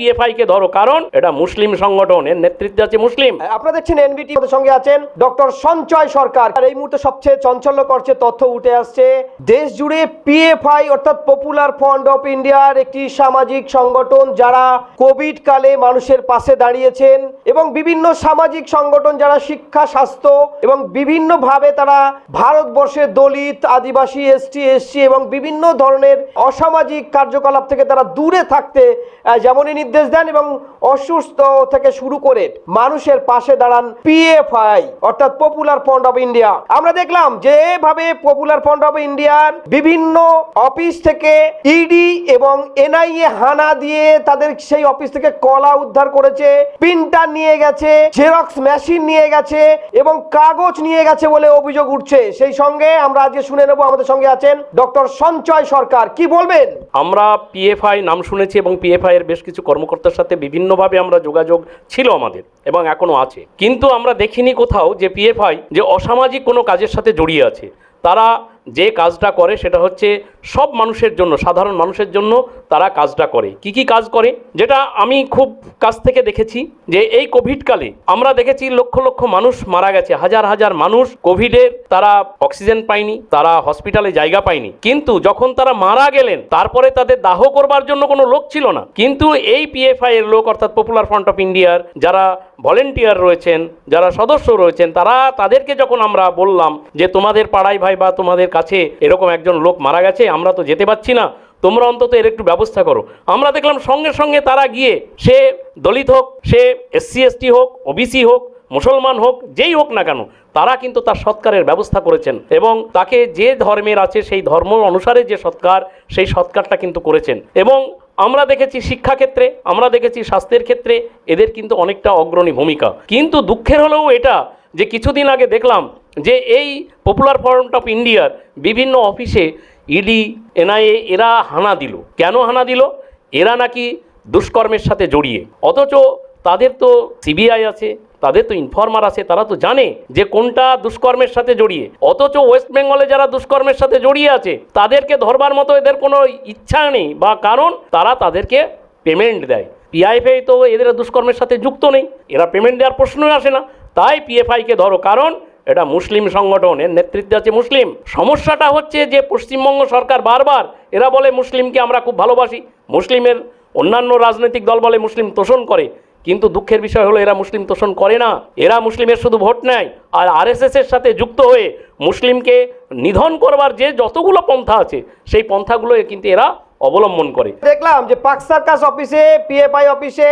PFI কে ধরো, কারণ এটা মুসলিম নেতৃত্বে আছে মুসলিম। আপনারা দেখছেন এনবিটি সঙ্গে আছেন ডক্টর সঞ্চয় সরকার। আর এই মুহূর্তে সবচেয়ে তথ্য উঠে আসছে, দেশ জুড়ে পিএফআই অর্থাৎ পপুলার ফ্রন্ট অফ ইন্ডিয়ার একটি সামাজিক সংগঠন যারা কোভিড কালে মানুষের পাশে দাঁড়িয়েছেন এবং বিভিন্ন সামাজিক সংগঠন যারা শিক্ষা, স্বাস্থ্য এবং বিভিন্নভাবে তারা ভারতবর্ষের দলিত, আদিবাসী এসটি এসসি এবং বিভিন্ন ধরনের অসামাজিক কার্যকলাপ থেকে তারা দূরে থাকতে যেমনই নির্দেশ দেন এবং অসুস্থ থেকে শুরু করে মানুষের পাশে দাঁড়ান পিএফআই অর্থাৎ পপুলার ফ্রন্ট অফ ইন্ডিয়া আমরা দেখলাম যেভাবে পপুলার ফ্রন্ট অফ ইন্ডিয়ার বিভিন্ন অফিস থেকে ইডি এবং এনআইএ হানা দিয়ে তাদের সেই অফিস থেকে কলা উদ্ধার করেছে, প্রিন্টার নিয়ে গেছে, জেরক্স মেশিন নিয়ে গেছে এবং কাগজ নিয়ে গেছে বলে অভিযোগ উঠছে। সেই সঙ্গে আমরা আজকে শুনে নেব, আমাদের সঙ্গে আছেন ডক্টর সঞ্চয় সরকার। কি বলবেন? আমরা পিএফআই নাম শুনেছি এবং পিএফআই এর বেশ কিছু কর্মকর্তার সাথে বিভিন্নভাবে আমরা যোগাযোগ ছিল আমাদের এবং এখনও আছে। কিন্তু আমরা দেখিনি কোথাও যে পিএফআই যে অসামাজিক কোনো কাজের সাথে জড়িয়ে আছে। তারা যে কাজটা করে সেটা হচ্ছে সব মানুষের জন্য, সাধারণ মানুষের জন্য তারা কাজটা করে। কি কি কাজ করে? যেটা আমি খুব কাছ থেকে দেখেছি যে এই কোভিডকালে আমরা দেখেছি লক্ষ লক্ষ মানুষ মারা গেছে, হাজার হাজার মানুষ কোভিডের তারা অক্সিজেন পায়নি, তারা হসপিটালে জায়গা পায়নি। কিন্তু যখন তারা মারা গেলেন, তারপরে তাদের দাহ করবার জন্য কোনো লোক ছিল না। কিন্তু এই পিএফআই এর লোক, অর্থাৎ পপুলার ফ্রন্ট অফ ইন্ডিয়ার যারা ভলেন্টিয়ার রয়েছেন, যারা সদস্য রয়েছেন, তারা তাদেরকে যখন আমরা বললাম যে তোমাদের পাড়ায় ভাই বা তোমাদের কাছে এরকম একজন লোক মারা গেছে, আমরা তো যেতে পারছি না। তোমরা অন্তত এর একটু ব্যবস্থা করো। আমরা দেখলাম সঙ্গে সঙ্গে তারা গিয়ে, সে দলিত হোক, সে এসসি, এসটি হোক, ওবিসি হোক, মুসলমান হোক, যেই হোক না কেন, তারা কিন্তু তার সৎকারের ব্যবস্থা করেছেন এবং তাকে যে ধর্মের আছে, সেই ধর্ম অনুসারে যে সৎকার, সেই সৎকারটা কিন্তু করেছেন। এবং আমরা দেখেছি শিক্ষাক্ষেত্রে, আমরা দেখেছি স্বাস্থ্যের ক্ষেত্রে এদের কিন্তু অনেকটা অগ্রণী ভূমিকা। কিন্তু দুঃখের হলেও এটা যে কিছুদিন আগে দেখলাম যে এই পপুলার ফ্রন্ট অফ ইন্ডিয়ার বিভিন্ন অফিসে ইডি এনআইএ এরা হানা দিল। কেন হানা দিল? এরা নাকি দুষ্কর্মের সাথে জড়িয়ে। অথচ তাদের তো সিবিআই আছে, তাদের তো ইনফর্মার আছে, তারা তো জানে যে কোনটা দুষ্কর্মের সাথে জড়িয়ে। অথচ ওয়েস্ট বেঙ্গলে যারা দুষ্কর্মের সাথে জড়িয়ে আছে, তাদেরকে ধরবার মতো এদের কোনো ইচ্ছা নেই বা কারণ তারা তাদেরকে পেমেন্ট দেয়। পিআইএফআই তো এদের দুষ্কর্মের সাথে যুক্ত নেই। এরা পেমেন্ট দেওয়ার প্রশ্নই আসে না। তাই পিএফআইকে ধরো। কারণ এটা মুসলিম সংগঠন, এর নেতৃত্বে আছে মুসলিম। সমস্যাটা হচ্ছে যে পশ্চিমবঙ্গ সরকার বারবার, এরা বলে মুসলিমকে আমরা খুব ভালোবাসি, মুসলিমের অন্যান্য রাজনৈতিক দল বলে মুসলিম তোষণ করে, কিন্তু দুঃখের বিষয় হলো এরা মুসলিম তোষণ করে না, এরা মুসলিমের শুধু ভোট নেয়, আর আরএসএস এর সাথে যুক্ত হয়ে মুসলিমকে নিধন করবার যে যতগুলো পন্থা আছে, সেই পন্থাগুলো কিন্তু এরা অবলম্বন করে। দেখলাম যে পাক সার্কাস অফিসে, পিএফআই অফিসে,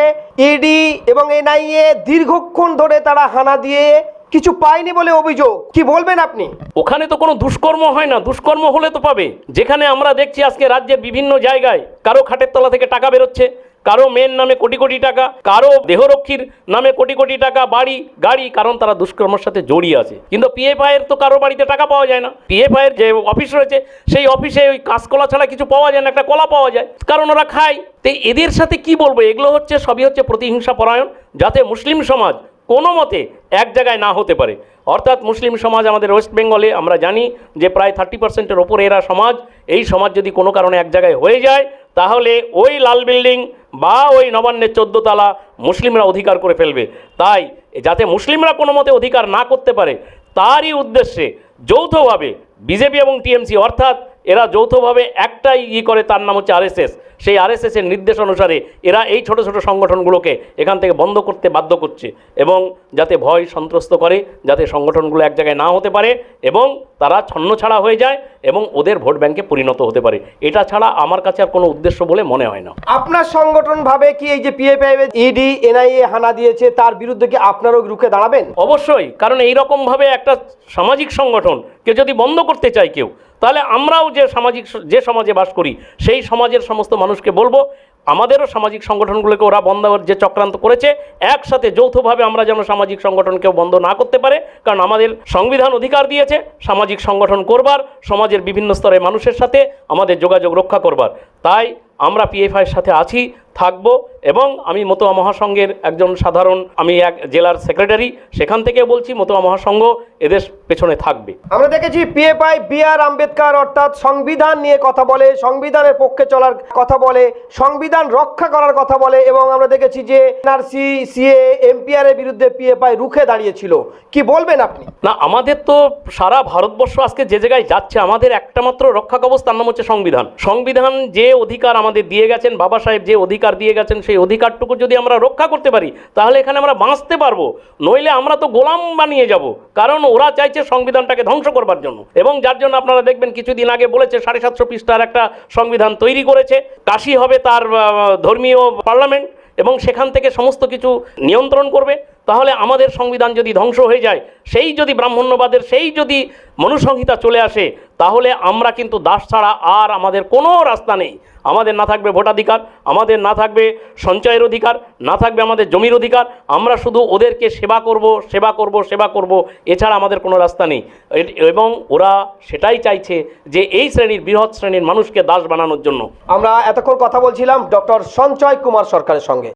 ইডি এবং এনআইএ দীর্ঘক্ষণ ধরে তারা হানা দিয়ে কিছু পায়নি বলে অভিযোগ। কি বলবেন আপনি? ওখানে তো কোনো দুষ্কর্ম হয় না। দুষ্কর্ম হলে তো পাবে। যেখানে আমরা দেখছি আজকে রাজ্যের বিভিন্ন জায়গায় কারও খাটের তলা থেকে টাকা বেরোচ্ছে, কারও মেয়ের নামে কোটি কোটি টাকা, কারও দেহরক্ষীর নামে কোটি কোটি টাকা, বাড়ি, গাড়ি, কারণ তারা দুষ্কর্মের সাথে জড়িয়ে আছে। কিন্তু পিএফআই এর তো কারও বাড়িতে টাকা পাওয়া যায় না। পিএফআই এর যে অফিস রয়েছে, সেই অফিসে ওই কাঁচকলা ছাড়া কিছু পাওয়া যায় না, একটা কলা পাওয়া যায়। কারণ ওরা খায়। তো এদের সাথে কি বলব? এগুলো হচ্ছে, সবই হচ্ছে প্রতিহিংসা পরায়ণ যাতে মুসলিম সমাজ কোনো মতে এক জায়গায় না হতে পারে। অর্থাৎ মুসলিম সমাজ আমাদের ওয়েস্ট বেঙ্গলে, আমরা জানি যে প্রায় থার্টি পার্সেন্টের ওপরে এরা সমাজ। এই সমাজ যদি কোনো কারণে এক জায়গায় হয়ে যায়, তাহলে ওই লাল বিল্ডিং বা ওই নবান্নের চোদ্দ তালা মুসলিমরা অধিকার করে ফেলবে। তাই যাতে মুসলিমরা কোনো মতে অধিকার না করতে পারে, তারই উদ্দেশ্যে যৌথভাবে বিজেপি এবং টিএমসি, অর্থাৎ এরা যৌথভাবে একটাই ই করে, তার নাম হচ্ছে আরএসএস। সেই আরএসএস এর নির্দেশ অনুসারে এরা এই ছোট ছোট সংগঠনগুলোকে এখান থেকে বন্ধ করতে বাধ্য করছে এবং যাতে ভয় সন্ত্রস্ত করে যাতে সংগঠনগুলো এক জায়গায় না হতে পারে এবং তারা ছন্নছাড়া হয়ে যায় এবং ওদের ভোট ব্যাংকে পরিণত হতে পারে। এটা ছাড়া আমার কাছে আর কোনো উদ্দেশ্য বলে মনে হয় না। আপনার সংগঠন ভাবে কি এই যে পিএফআই ইডি এনআইএ হানা দিয়েছে তার বিরুদ্ধে কি আপনারও রুখে দাঁড়াবেন? অবশ্যই কারণ এই রকমভাবে একটা সামাজিক সংগঠনকে যদি বন্ধ করতে চায় কেউ তাহলে আমরাও যে সামাজিক যে সমাজে বাস করি, সেই সমাজের সমস্ত মানুষকে বলব, আমাদেরও সামাজিক সংগঠনগুলোকে ওরা বন্ধ যে চক্রান্ত করেছে, একসাথে যৌথভাবে আমরা যেন সামাজিক সংগঠনকেও বন্ধ না করতে পারে, কারণ আমাদের সংবিধান অধিকার দিয়েছে, সামাজিক সংগঠন করবার, সমাজের বিভিন্ন স্তরে মানুষের সাথে আমাদের যোগাযোগ রক্ষা করবার। তাই আমরা পিএফআইয়ের সাথে আছি থাকব এবং আমি মতোয়া মহাসংঘের একজন সাধারণ আমি এক জেলার সেক্রেটারি সেখান থেকে বলছি মতোয়া মহাসংঘ এদের পেছনে থাকবে। আমরা দেখেছি পিএফআই বি আর আম্বেদকার অর্থাৎ সংবিধান নিয়ে কথা বলে সংবিধানের পক্ষে চলার কথা বলে সংবিধান রক্ষা করার কথা বলে এবং আমরা দেখেছি যে এনআরসি সিএ এমপিআর এর বিরুদ্ধে পিএফআই রুখে দাঁড়িয়েছিল। কি বলবেন আপনি? না আমাদের তো সারা ভারতবর্ষ আজকে যে জায়গায় যাচ্ছে আমাদের একটা মাত্র রক্ষা কবচ তার নাম হচ্ছে সংবিধান। সংবিধান যে অধিকার আমাদের দিয়ে গেছেন, বাবা সাহেব যে অধিকার দিয়ে গেছেন, সেই অধিকারটুকু যদি আমরা রক্ষা করতে পারি, তাহলে এখানে আমরা বাঁচতে পারব। নইলে আমরা তো গোলাম বানিয়ে যাব, কারণ ওরা চাইছে সংবিধানটাকে ধ্বংস করবার জন্য। এবং যার জন্য আপনারা দেখবেন, কিছুদিন আগে বলেছে, সাড়ে সাতশো পৃষ্ঠার একটা সংবিধান তৈরি করেছে। কাশি হবে তার ধর্মীয় পার্লামেন্ট, এবং সেখান থেকে সমস্ত কিছু নিয়ন্ত্রণ করবে। তাহলে আমাদের সংবিধান যদি ধ্বংস হয়ে যায়, সেই যদি ব্রাহ্মণ্যবাদের, সেই যদি মনুসংহিতা চলে আসে, তাহলে আমরা কিন্তু দাস ছাড়া আর আমাদের কোনো রাস্তা নেই। আমাদের না থাকবে ভোটাধিকার, আমাদের না থাকবে সঞ্চয়ের অধিকার, না থাকবে আমাদের জমির অধিকার, আমরা শুধু ওদেরকে সেবা করব সেবা করব সেবা করব, এছাড়া আমাদের কোনো রাস্তা নেই। এবং ওরা সেটাই চাইছে যে এই শ্রেণির বৃহৎ শ্রেণির মানুষকে দাস বানানোর জন্য। আমরা এতক্ষণ কথা বলছিলাম ডক্টর সঞ্চয় কুমার সরকারের সঙ্গে।